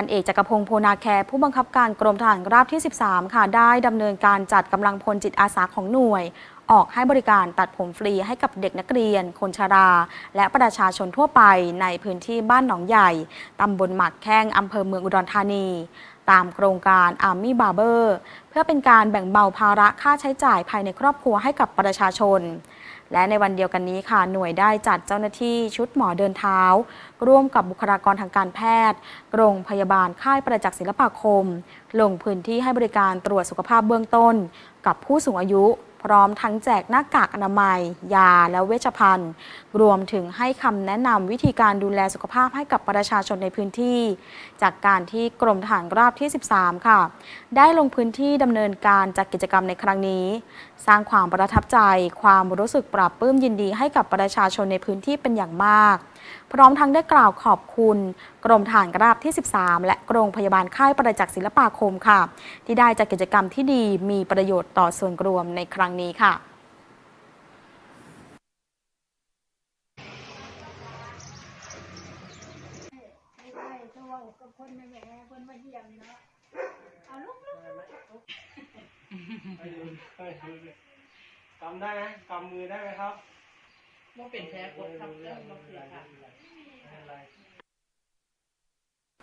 พันเอกจักรพงศ์โพนาแคร์ผู้บังคับการกรมทหารราบที่ 13 ค่ะ ได้ดำเนินการจัดกำลังพลจิตอาสาของหน่วย ออกให้บริการตัดผมฟรีให้กับเด็กนักเรียน คนชรา และประชาชนทั่วไปในพื้นที่บ้านหนองใหญ่ตำบลหมักแข้งอำเภอเมืองอุดรธานี ตามโครงการ Army Barber เพื่อเป็นการแบ่งเบาภาระค่าใช้จ่ายภายในครอบครัวให้กับประชาชนและในวันเดียวกันนี้ค่ะ หน่วยได้จัดเจ้าหน้าที่ชุดหมอเดินเท้า ร่วมกับบุคลากรทางการแพทย์ โรงพยาบาลค่ายประจักษ์ศิลปาคม ลงพื้นที่ให้บริการตรวจสุขภาพเบื้องต้น กับผู้สูงอายุ พร้อมทั้งแจกหน้ากากอนามัย ยาและเวชภัณฑ์ รวมถึงให้คำแนะนำวิธีการดูแลสุขภาพให้กับประชาชนในพื้นที่ จากการที่กรมทหารราบที่ 13 ค่ะ ได้ลงพื้นที่ดำเนินการจัดกิจกรรมในครั้งนี้ สร้างความประทับใจ ความรู้สึกปราบปลื้มยินดีให้กับประชาชนในพื้นที่เป็นอย่างมาก พร้อมทั้งได้กล่าวขอบคุณ กรมฐานราบที่ 13 และโรงพยาบาลค่ายประจักษ์ศิลปาคมค่ะ ที่ได้จัดกิจกรรมที่ดีมีประโยชน์ต่อส่วนรวมในครั้งนี้ค่ะ กำได้ไหมกำมือได้ไหมครับ ว่าเป็นแพ้กดทับเรื่องมาเสียค่ะ ไม่เป็นไร